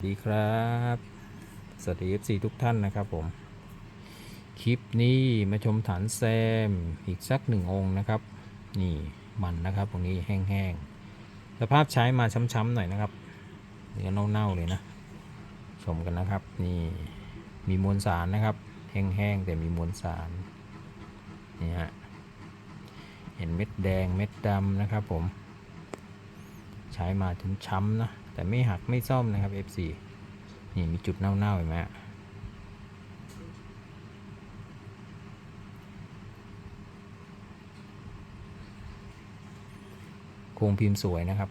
สวัสดีครับ สวัสดี FC ทุกท่านนะครับผม คลิปนี้มาชมฐานแซมอีกสักหนึ่งองค์นะครับ นี่มันนะครับตรงนี้แห้งๆ สภาพใช้มาช้ำๆหน่อยนะครับเนื้อเน่าๆเลยนะ ชมกันนะครับ นี่มีมวลสารนะครับ แห้งๆ แต่มีมวลสาร นี่ฮะ เห็นเม็ดแดงเม็ดดำนะครับผม ใช้มาถึงช้ำนะแต่ไม่หักไม่ซ่อมนะครับ F4 นี่มีจุดเน่าๆเห็นไหมโครงพิมพ์สวยนะครับ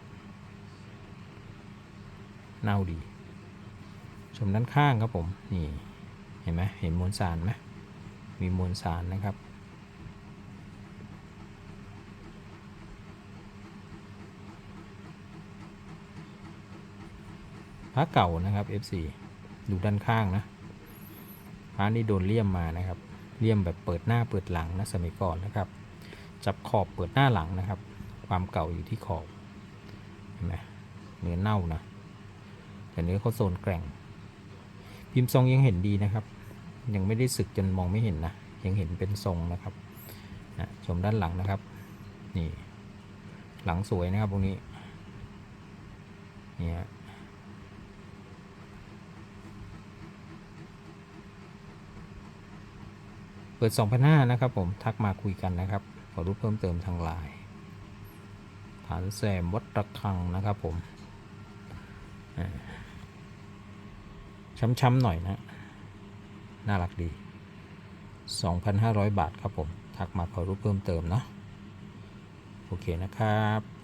เน่าดี ชมด้านข้างครับผม นี่ เห็นไหมเห็นมวลสารไหมมีมวลสารนะครับ พ ระเก่านะครับ F4 ดูด้านข้างนะพระนี่โดนเลี่ยมมานะครับเลี่ยมแบบเปิดหน้าเปิดหลังนะสมัยก่อนนะครับ จับขอบเปิดหน้าหลังนะครับ ความเก่าอยู่ที่ขอบเห็นไหมเนื้อเน่านะแต่เนื้อเขาโซนแกร่ง พิมพ์ทรงยังเห็นดีนะครับ ยังไม่ได้สึกจนมองไม่เห็นนะยังเห็นเป็นทรงนะครับนะชมด้านหลังนะครับนี่หลังสวยนะครับตรงนี้นี่ฮะ เปิด 2,500นะครับผมทักมาคุยกันนะครับ ขอรู้เพิ่มเติมทางไลน์ฐานแซมวัดระฆังนะครับผมช้ำๆหน่อยนะ น่ารักดี 2,500 บาทครับผม ทักมาขอรู้เพิ่มเติมเนาะโอเคนะครับ